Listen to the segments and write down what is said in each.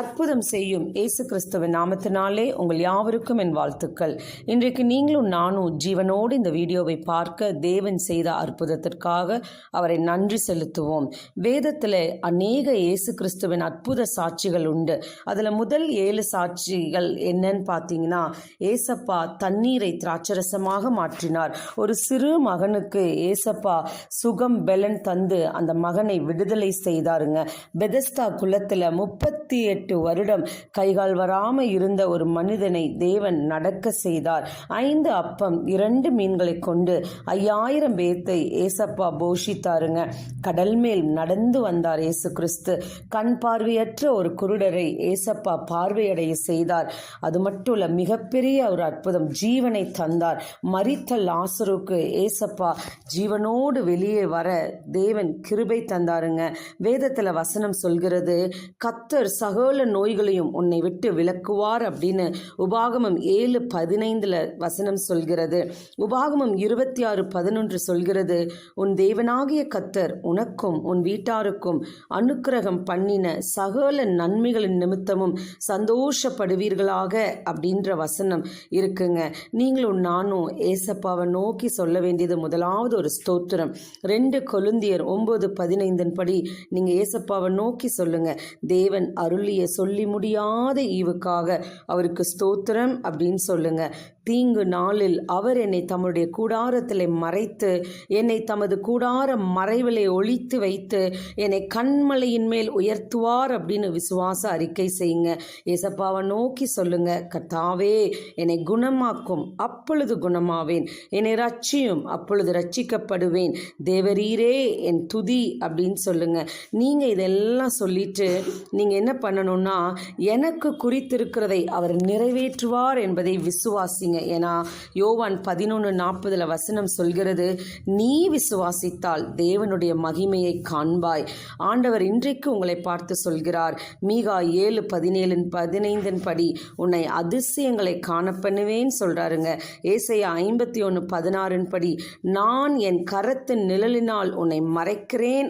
அற்புதம் செய்யும் இயேசு கிறிஸ்துவின் நாமத்தினாலே உங்கள் யாவருக்கும் என் வாழ்த்துக்கள். இன்றைக்கு நீங்களும் நானும் ஜீவனோடு இந்த வீடியோவை பார்க்க தேவன் செய்த அற்புதத்திற்காக அவரை நன்றி செலுத்துவோம். வேதத்தில் அநேக இயேசு கிறிஸ்துவின் அற்புத சாட்சிகள் உண்டு. அதில் முதல் ஏழு சாட்சிகள் என்னன்னு பார்த்தீங்கன்னா ஏசப்பா தண்ணீரை திராட்சரசமாக மாற்றினார். ஒரு சிறு மகனுக்கு ஏசப்பா சுகம் பெலன் தந்து அந்த மகனை விடுதலை செய்தாருங்க. பெதஸ்தா குலத்தில் முப்பத்தி எட்டு வருடம் கைகால் வராம இருந்த ஒரு மனிதனை தேவன் நடக்க செய்தார். ஐந்து அப்பம் இரண்டு மீன்களை கொண்டு ஐயாயிரம் பேர்த்தை ஏசப்பா போஷித்தாருங்க. கடல் மேல் நடந்து வந்தார் இயேசு கிறிஸ்து கண் பார்வையற்ற ஒரு குருடரை ஏசப்பா பார்வையடைய செய்தார். அது மட்டும் இல்ல மிகப்பெரிய ஒரு அற்புதம் ஜீவனை தந்தார். மறித்த லாசருக்கு ஏசப்பா ஜீவனோடு வெளியே வர தேவன் கிருபை தந்தாருங்க. வேதத்துல வசனம் சொல்கிறது கத்தர் சகோ சகல நோய்களையும் உன்னை விட்டு விளக்குவார் அப்படின்னு உபாகமம் ஏழு பதினைந்தில் வசனம் சொல்கிறது. உபாகமம் இருபத்தி ஆறு பதினொன்று சொல்கிறது உன் தேவனாகிய கத்தர் உனக்கும் உன் வீட்டாருக்கும் அனுக்கிரகம் பண்ணின சகல நன்மைகளின் நிமித்தமும் சந்தோஷப்படுவீர்களாக அப்படின்ற வசனம் இருக்குங்க. நீங்களும் நானும் ஏசப்பாவை நோக்கி சொல்ல வேண்டியது முதலாவது ஒரு ஸ்தோத்திரம். ரெண்டு கொலுந்தியர் ஒன்பது பதினைந்தின் படி நீங்கள் ஏசப்பாவை நோக்கி சொல்லுங்க. தேவன் அருளிய சொல்லி முடியாத ஈவுக்காக அவருக்கு ஸ்தோத்திரம் அப்படின்னு சொல்லுங்க. தீங்கு நாளில் அவர் என்னை தம்முடைய கூடாரத்தில் மறைத்து என்னை தமது கூடார மறைவிலே ஒழித்து வைத்து என்னை கண்மலையின் மேல் உயர்த்துவார் அப்படின்னு விசுவாச அறிக்கை செய்யுங்க. ஏசப்பாவை நோக்கி சொல்லுங்க கர்த்தாவே என்னை குணமாக்கும் அப்பொழுது குணமாவேன். என்னை ரட்சியும் அப்பொழுது ரட்சிக்கப்படுவேன் தேவரீரே என் துதி அப்படின்னு சொல்லுங்க. நீங்க இதெல்லாம் சொல்லிட்டு நீங்க என்ன பண்ணணும்னா எனக்கு குறித்திருக்கிறதை அவர் நிறைவேற்றுவார் என்பதை விசுவாசிங்க. ஏன்னா யோவான் பதினொன்று நாற்பதுல வசனம் சொல்கிறது நீ விசுவாசித்தால் தேவனுடைய மகிமையை காண்பாய். ஆண்டவர் இன்றைக்கு உங்களை பார்த்து சொல்கிறார். மீகா ஏழு பதினேழின் பதினைந்தின் படி உன்னை அதிசயங்களை காண சொல்கிறாருங்க சொல்றாருங்க. ஏசையா ஐம்பத்தி ஒன்று பதினாறின் படி நான் என் கரத்தின் நிழலினால் உன்னை மறைக்கிறேன்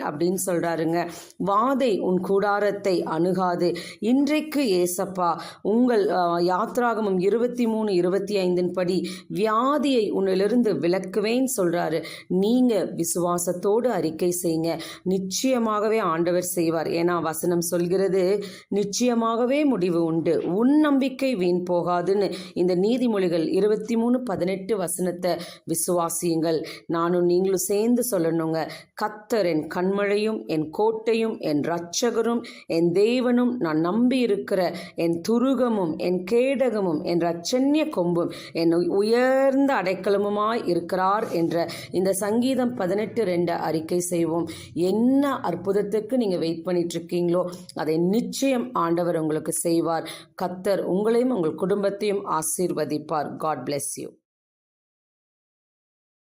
அப்படின்னு சொல்கிறாருங்க வாதை உன் கூடாரத்தை அணுகாது. இன்றைக்கு ஏசப்பா உங்கள் அஹ், யாத்ராகமம் இருபத்தி மூணு இருபத்தி ஐந்து ஐந்தின் படி வியாதியை உன்னிலிருந்து விலக்குவேன் சொல்றாரு. நீங்க விசுவாசத்தோடு அறிக்கை செய்யுங்க. நிச்சயமாகவே ஆண்டவர் செய்வார். ஏன்னா வசனம் சொல்கிறது நிச்சயமாகவே முடிவு உண்டு. உன் நம்பிக்கை வீண் போகாதுன்னு இந்த நீதிமொழிகள் இருபத்தி மூணு பதினெட்டு வசனத்தை விசுவாசியுங்கள். நானும் நீங்களும் சேர்ந்து சொல்லணுங்க. கத்தர் என் கண்மழையும் என் கோட்டையும் என் இரட்சகரும் என் தேவனும் நான் நம்பி இருக்கிற என் துருகமும் என் கேடகமும் என் ரச்சன்ய கொம்பும் என் உயர்ந்த அடைக்கலமுமாய் இருக்கிறார் என்ற இந்த சங்கீதம் பதினெட்டு ரெண்டு அறிக்கை செய்வோம். என்ன அற்புதத்துக்கு நீங்கள் வெயிட் பண்ணிட்டு இருக்கீங்களோ அதை நிச்சயம் ஆண்டவர் உங்களுக்கு செய்வார். கத்தர் உங்களையும் உங்கள் குடும்பத்தையும் ஆசீர்வதிப்பார். God bless you